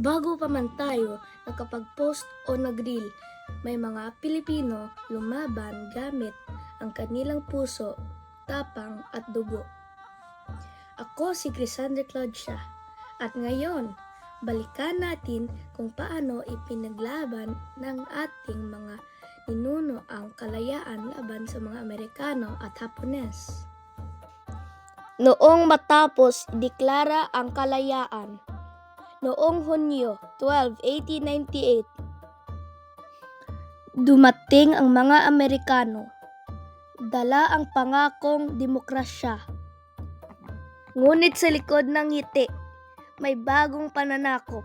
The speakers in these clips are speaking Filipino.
Bago pa man tayo nakapag-post o nag-reel, may mga Pilipino lumaban gamit ang kanilang puso, tapang at dugo. Ako si Crisander Claudia at ngayon, balikan natin kung paano ipinaglaban ng ating mga ninuno ang kalayaan laban sa mga Amerikano at Hapones. Noong matapos deklara ang kalayaan, noong Hunyo 12, 1898, dumating ang mga Amerikano. Dala ang pangakong demokrasya. Ngunit sa likod ng ngiti, may bagong pananakop.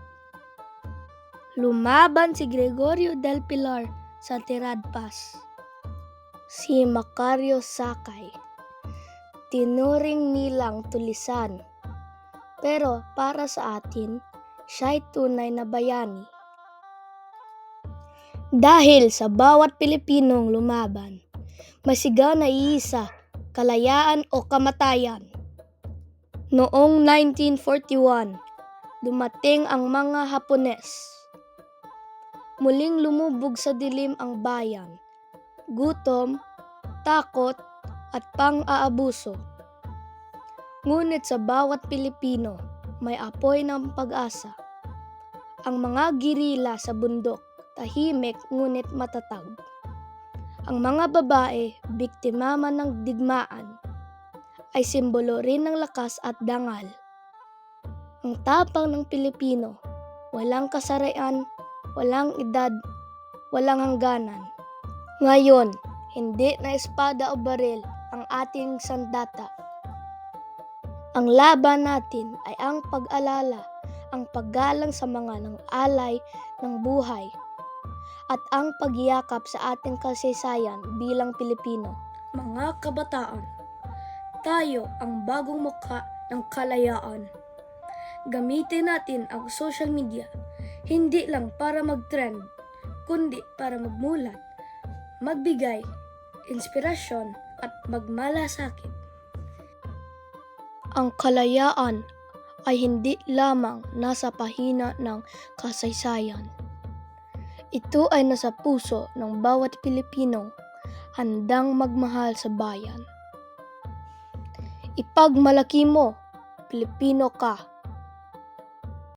Lumaban si Gregorio del Pilar sa Tirad Pass. Si Macario Sakay. Tinuring nilang tulisan. Pero para sa atin, siya'y tunay na bayani. Dahil sa bawat Pilipinong lumaban, masigaw na iisa, kalayaan o kamatayan. Noong 1941, dumating ang mga Hapones. Muling lumubog sa dilim ang bayan. Gutom, takot, at pang-aabuso. Ngunit sa bawat Pilipino, may apoy ng pag-asa. Ang mga girila sa bundok, tahimik ngunit matatag. Ang mga babae, biktima man ng digmaan, ay simbolo rin ng lakas at dangal. Ang tapang ng Pilipino, walang kasarian, walang edad, walang hangganan. Ngayon, hindi na espada o baril ang ating sandata. Ang laban natin ay ang pag-alala, ang paggalang sa mga nang alay ng buhay, at ang pagyakap sa ating kasaysayan bilang Pilipino. Mga kabataan, tayo ang bagong mukha ng kalayaan. Gamitin natin ang social media, hindi lang para mag-trend, kundi para magmulat, magbigay, inspirasyon at magmalasakit. Ang kalayaan ay hindi lamang nasa pahina ng kasaysayan. Ito ay nasa puso ng bawat Pilipino handang magmahal sa bayan. Ipagmalaki mo, Pilipino ka